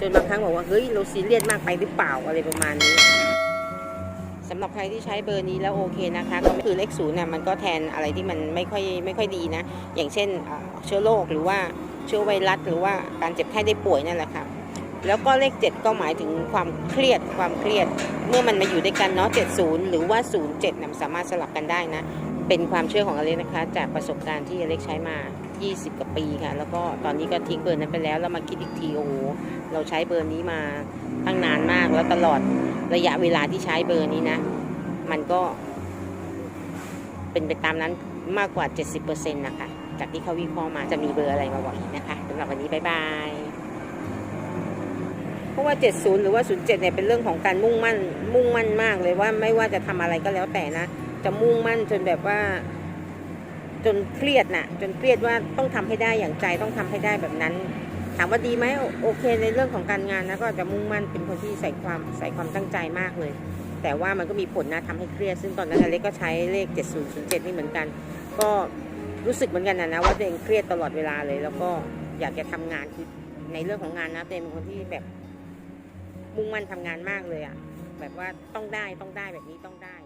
จนบางครั้งบอกว่าเฮ้ยเราซีเรียสมากไปหรือเปล่าอะไรประมาณนี้สำหรับใครที่ใช้เบอร์นี้แล้วโอเคนะคะ ก็คือเลขศูนย์เนี่ยมันก็แทนอะไรที่มันไม่ค่อยไม่ค่อยดีนะ อย่างเช่นเชื้อโรคหรือว่าเชื้อไวรัสหรือว่าการเจ็บไข้ได้ป่วยนั่นแหละค่ะแล้วก็เลข 7 ก็หมายถึงความเครียดความเครียด เมื่อมันมาอยู่ด้วยกันเนาะ70 หรือว่า 07นะมันสามารถสลับกันได้นะ เป็นความเชื่อของอเล็กนะคะ จากประสบการณ์ที่อเล็กใช้มา 20กว่าปีค่ะ แล้วก็ตอนนี้ก็ทิ้งเบอร์นั้นไปแล้ว แล้วมาคิดอีกทีโอ้โหเราใช้เบอร์นี้มาตั้งนานมากแล้วตลอดระยะเวลาที่ใช้เบอร์นี้นะ มันก็ เป็นไปตามนั้นมากกว่า 70%นะคะ จากที่เขาวิเคราะห์มาจะมีเบอร์อะไรมาบอกอีกนะคะสำหรับวันนี้บ๊ายบายเพราะว่า 70 หรือว่า 07เนี่ยเป็นเรื่องของการมุ่งมั่นมุ่งมั่นมากเลยว่าไม่ว่าจะทำอะไรก็แล้วแต่นะ จะมุ่งมั่นจนแบบว่า จนเครียดนะจนเครียดว่าต้องทำให้ได้อย่างใจต้องทำให้ได้แบบนั้น ถามว่าดีไหมโอเคในเรื่องของการงานนะก็จะมุ่งมั่นเป็นคนที่ใส่ความใส่ความตั้งใจมากเลย แต่ว่ามันก็มีผลนะทำให้เครียด ซึ่งตอนนั้นเล็กก็ใช้เลข 7007 นี่เหมือนกัน ก็รู้สึกเหมือนกันนะนะว่าตัวเองเครียดตลอดเวลาเลย แล้วก็อยากจะทำงานคือในเรื่องของงานนะตัวเองเป็นคนที่แบบมุ่งมั่นทำงานมากเลยอะแบบว่าต้องได้ต้องได้แบบนี้ต้องได้